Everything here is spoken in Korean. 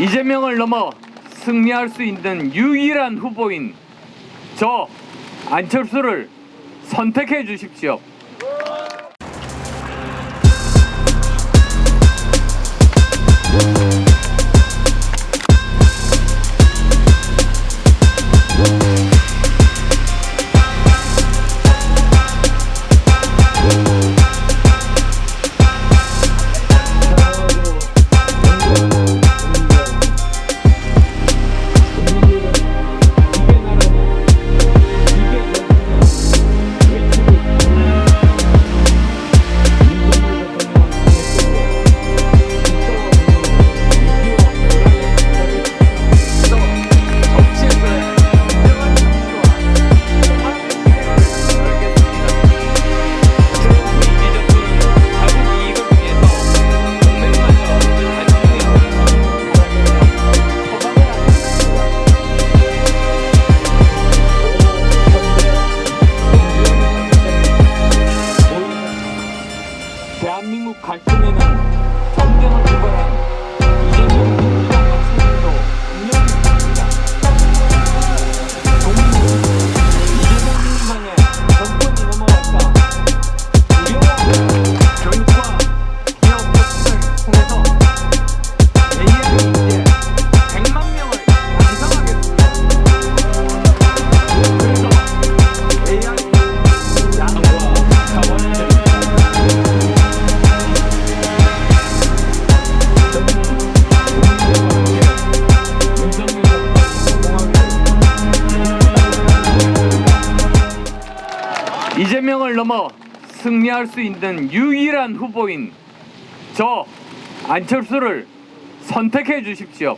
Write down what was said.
이재명을 넘어 승리할 수 있는 유일한 후보인 저 안철수를 선택해 주십시오. 갈등에는 전쟁을 유발 이재명을 넘어 승리할 수 있는 유일한 후보인 저 안철수를 선택해 주십시오.